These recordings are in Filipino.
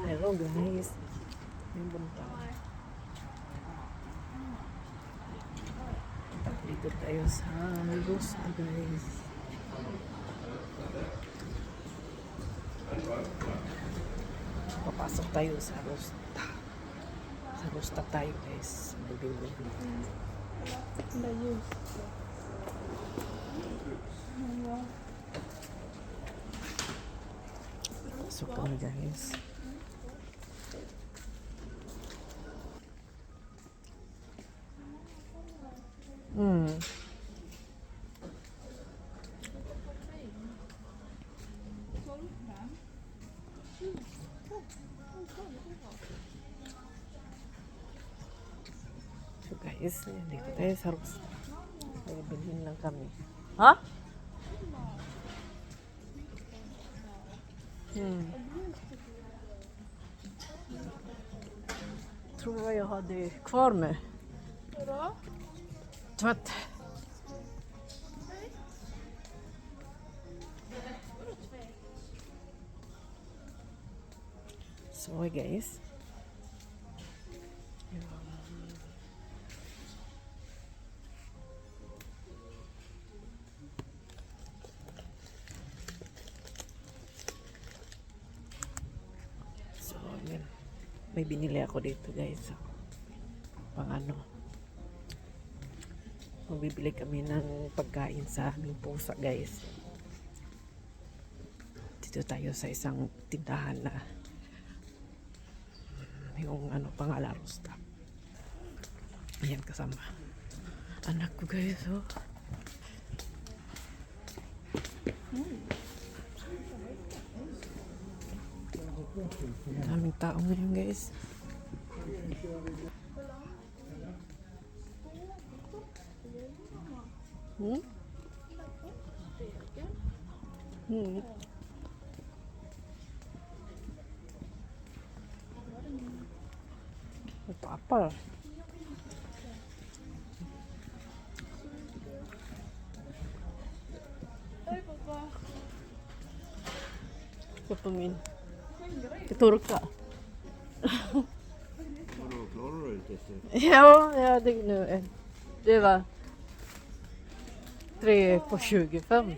Hello guys. May bunta. Dito tayo sa Rusta guys. Papasok tayo sa Rusta. Sa Rusta tayo guys. Magbibili. Layo. Pasok kami guys. Hmm. So guys, dito tayo sa. Kaya bilhin lang kami. Ha? Hmm. Tror jag hade kvar med. Vadå? Tvätt. Så guys. May binili ako dito guys. Pang ano. Magbibili kami ng pagkain sa aming pusa guys. Dito tayo sa isang tindahan na yung ano pangalarosta. Ayan kasama. Anak ko guys oh. Daming tao ngayon guys. Hmm? Hmm. Ito apel. Ito min. Keturk ka. Vadå, klarar du inte det? Ja, ja det nu. Det var 3 på 25.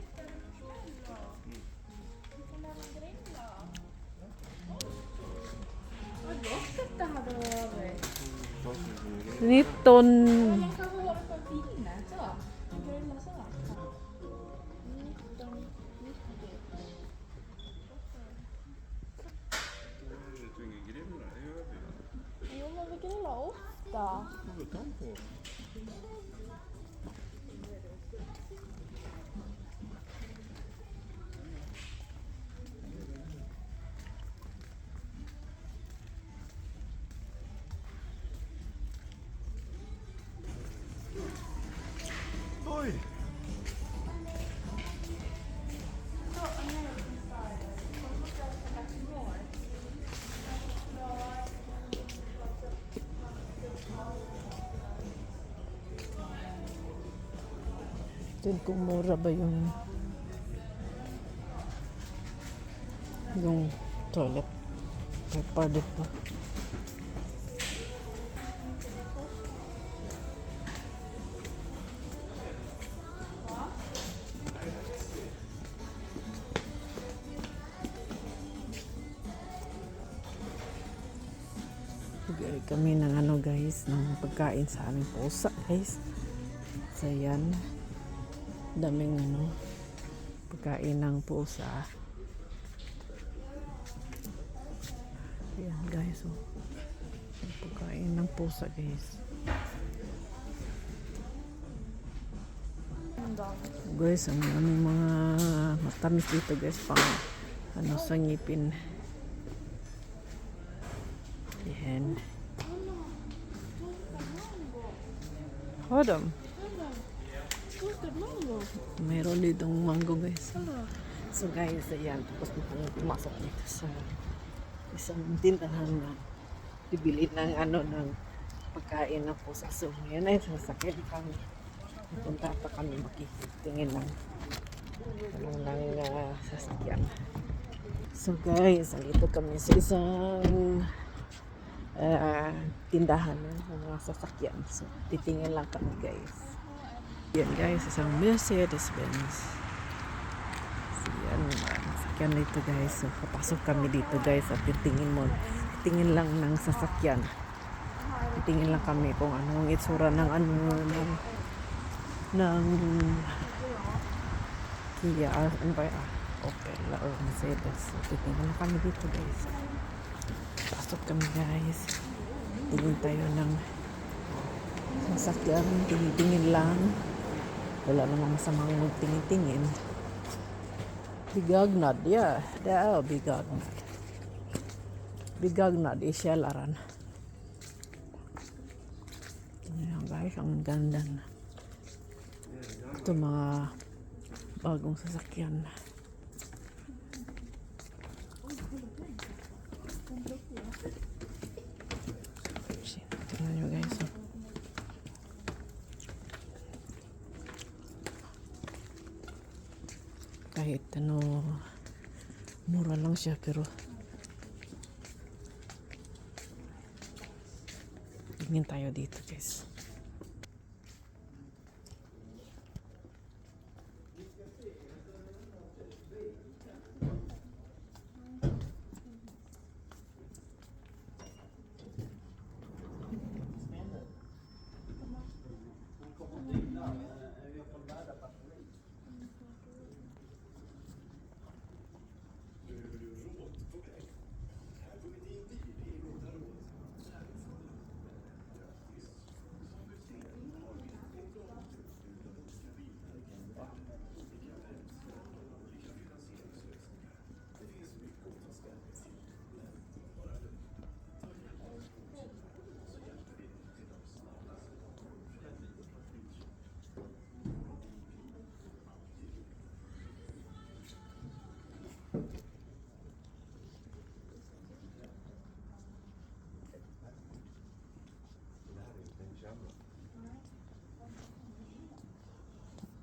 Vad ofta. Din kung mura ba yung yung toilet paper dito. Bigay kami ng ano guys, ng pagkain sa aming pusa guys. So yan daming ano pagkain ng pusa. Ayan guys oh. Pagkain ng pusa guys. Guys ang aming mga matamis dito guys pang ano sa ngipin yan hold on Toasted mango. Meron ditong mango guys. So guys, ayan. Tapos na kami pumasok dito sa isang tindahan na bibili ng ano ng pagkain ng pusa. So ngayon ay sasakyan kami. Punta pa kami makikitingin ng ano ng uh, sasakyan. So guys, andito kami sa isang ah, tindahan ng mga sasakyan. So titingin lang kami guys. Yan guys, isang Mercedes-Benz. Yan, sasakyan dito guys. So papasok kami dito guys at titingin mo. Titingin lang ng sasakyan. Titingin lang kami kung anong itsura ng ano ng ng Kia, ah, ano ba ah, Opel or Mercedes. So, titingin lang kami dito guys. Pasok kami guys. Tingin tayo ng sasakyan. Tingin-tingin lang. Wala namang masamang magtingin-tingin. Bigagnad, yeah. There, bigagnad. Bigagnad, isyalaran. Ayan guys, ang ganda na. Ito mga bagong sasakyan. Shit, Tingnan nyo guys. oh. Kahit ano, mura lang siya pero tingin tayo dito guys.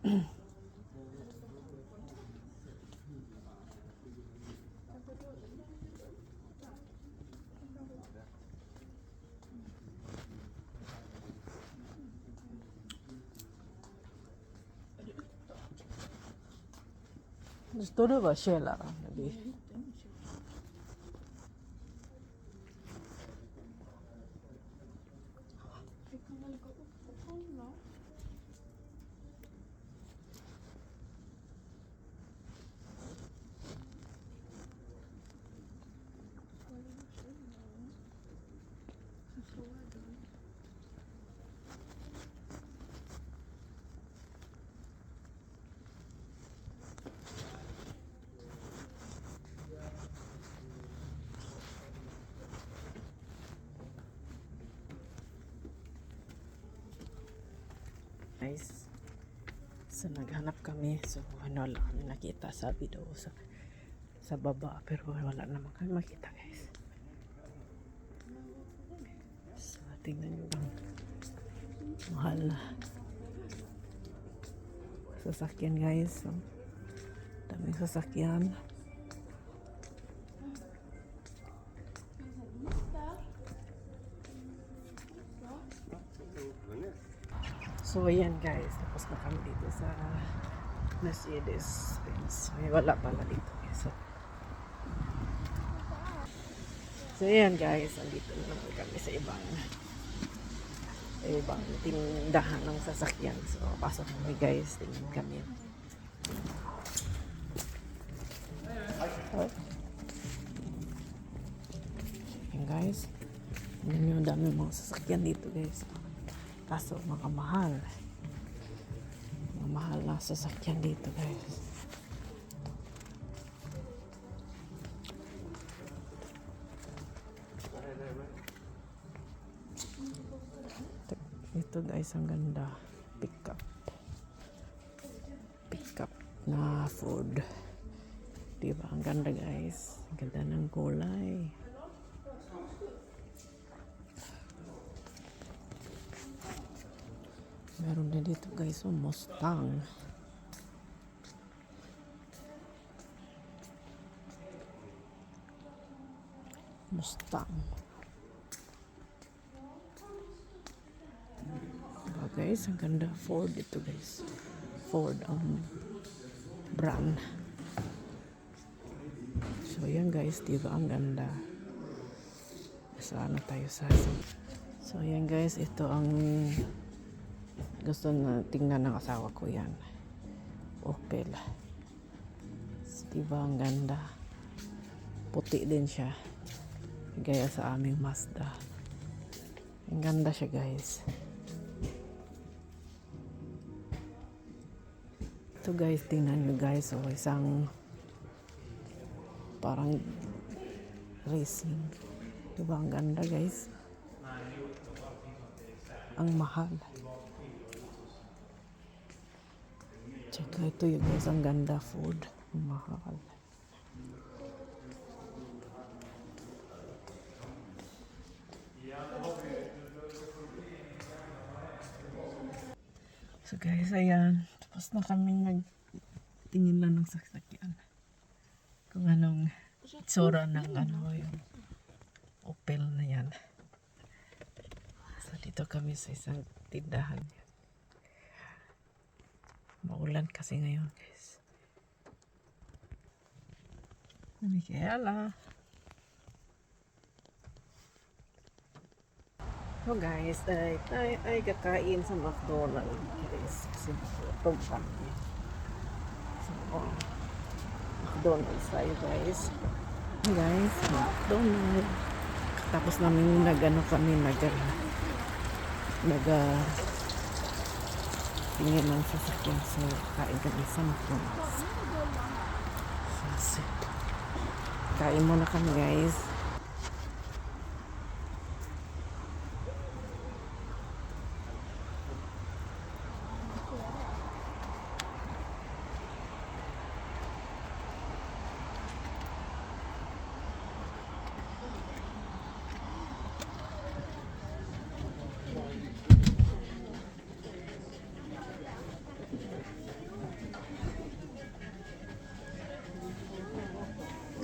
Gusto na ba siya lang? Guys, so naghanap kami. So ano lang kami nakita sa video sa sa baba pero wala naman kami makita guys. So tingnan nyo lang. Mahal na. Sasakyan guys. So, daming sasakyan. So ayan guys, tapos na kami dito sa Mercedes Benz. May wala pala dito guys. So, so ayan guys, andito na naman kami sa ibang ibang tindahan ng sasakyan. So pasok kami guys, tingin kami. Oh. Ayan guys, ang dami mga sasakyan dito guys. Kaso mga mahal. Mga mahal na sasakyan dito guys. Ito guys, ang ganda. Pick up. Pick up na food. Diba? Ang ganda guys. Ang ganda ng kulay. Meron na dito guys, oh, Mustang. Mustang. Diba guys, ang ganda. Ford ito guys. Ford ang brand. So yan guys, diba ang ganda. Sana tayo sa So yan guys, ito ang gusto na tingnan ng asawa ko yan. Opel. Diba ang ganda. Puti din siya. Gaya sa aming Mazda. Ang ganda siya guys. Ito guys, tingnan nyo guys. O isang parang racing. Diba ang ganda guys? Ang mahal. Tsaka ito yung guys, ang ganda food. Mahal. So guys, ayan. Tapos na kami nagtingin na ng sasakyan. Kung anong itsura ng ano yung Opel na yan. So dito kami sa isang tindahan. Maulan kasi ngayon guys. Michaela. So guys, ay, ay, ay kakain sa McDonald's guys. Kasi gutom kami. So, oh, McDonald's tayo guys. Guys, McDonald's. Tapos namin nag-ano kami, nag nag uh, tingin ng sasakyan. So, kain kami sa McDonald's. So, so, kain muna kami guys.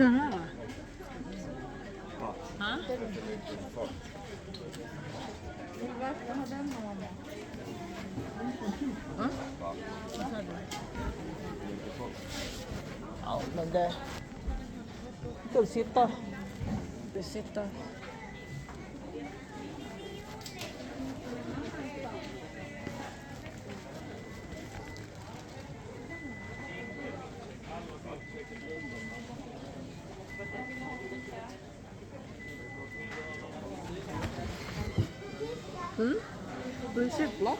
Oh, nanda. Tulsita. Tulsita. Mm. Blir syltlax?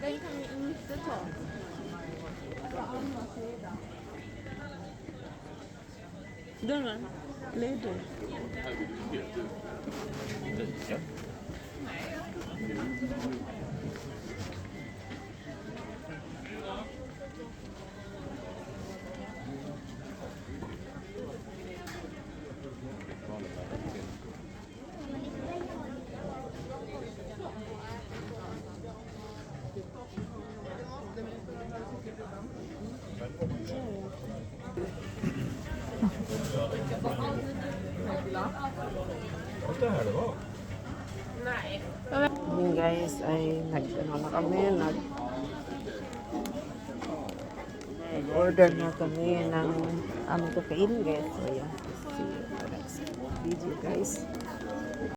Den kan vi inte ta. Den där. Leder. Här Yun guys, ay nag ano na kami, nag order na kami ng aming kakainin guys. So yan, see you next video guys.